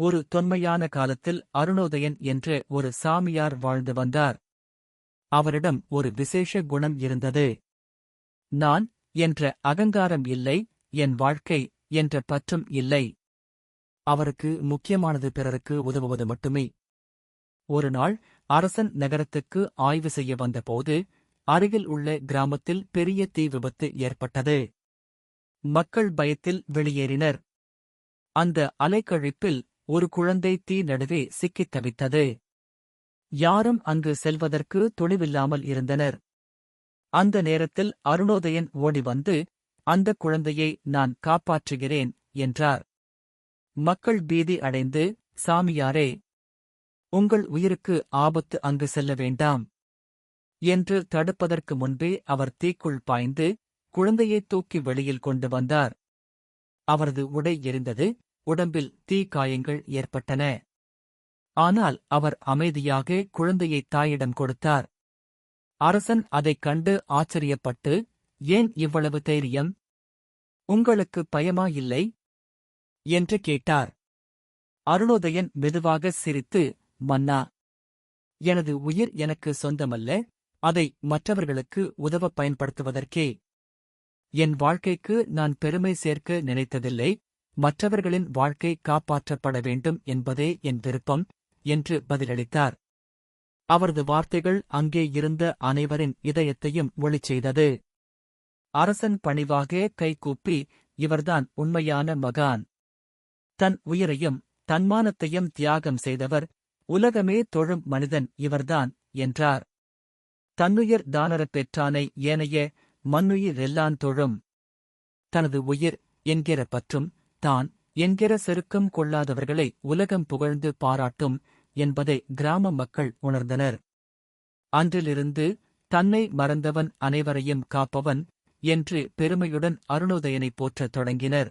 ஒரு தொன்மையான காலத்தில் அருணோதயன் என்று ஒரு சாமியார் வாழ்ந்து வந்தார். அவரிடம் ஒரு விசேஷ குணம் இருந்தது. நான் என்ற அகங்காரம் இல்லை என் வாழ்க்கை என்ற பற்றும் இல்லை. அவருக்கு முக்கியமானது பிறருக்கு உதவுவது மட்டுமே. ஒரு நாள் அரசன் நகரத்துக்கு ஆய்வு செய்ய வந்தபோது அருகில் உள்ள கிராமத்தில் பெரிய தீ விபத்து ஏற்பட்டது. மக்கள் பயத்தில் வெளியேறினர். அந்த அலைக்கழிப்பில் ஒரு குழந்தை தீ நடுவே சிக்கித் தவித்தது. யாரும் அங்கு செல்வதற்கு துணிவில்லாமல் இருந்தனர். அந்த நேரத்தில் அருணோதயன் ஓடி வந்து அந்த குழந்தையை நான் காப்பாற்றுகிறேன் என்றார். மக்கள் பீதி அடைந்து சாமியாரே உங்கள் உயிருக்கு ஆபத்து அங்கு செல்ல வேண்டாம் என்று தடுப்பதற்கு முன்பே அவர் தீக்குள் பாய்ந்து குழந்தையை தூக்கி வெளியில் கொண்டு வந்தார். அவரது உடை எரிந்தது உடம்பில் தீ காயங்கள் ஏற்பட்டன. ஆனால் அவர் அமைதியாக குழந்தையை தாயிடம் கொடுத்தார். அரசன் அதைக் கண்டு ஆச்சரியப்பட்டு ஏன் இவ்வளவு தைரியம்? உங்களுக்கு பயமா இல்லை என்று கேட்டார். அருணோதயன் மெதுவாக சிரித்து மன்னா எனது உயிர் எனக்கு சொந்தமல்ல. அதை மற்றவர்களுக்கு உதவ பயன்படுத்துவதற்கே. என் வாழ்க்கைக்கு நான் பெருமை சேர்க்க நினைத்ததில்லை. மற்றவர்களின் வாழ்க்கை காப்பாற்றப்பட வேண்டும் என்பதே என் விருப்பம் என்று பதிலளித்தார். அவரது வார்த்தைகள் அங்கே இருந்த அனைவரின் இதயத்தையும் ஒளிச் செய்தது. அரசன் பணிவாக கைகூப்பி இவர்தான் உண்மையான மகான். தன் உயிரையும் தன்மானத்தையும் தியாகம் செய்தவர் உலகமே தொழும் மனிதன் இவர்தான் என்றார். தன்னுயிர் தானரப் பெற்றானை ஏனைய மண்ணுயிரெல்லான் தொழும். தனது உயிர் என்கிற பற்றும் தான் என்கிற செருக்கம் கொள்ளாதவர்களை உலகம் புகழ்ந்து பாராட்டும் என்பதை கிராம மக்கள் உணர்ந்தனர். அன்றிலிருந்து தன்னை மறந்தவன் அனைவரையும் காப்பவன் என்று பெருமையுடன் அருணோதயனை போற்றத் தொடங்கினர்.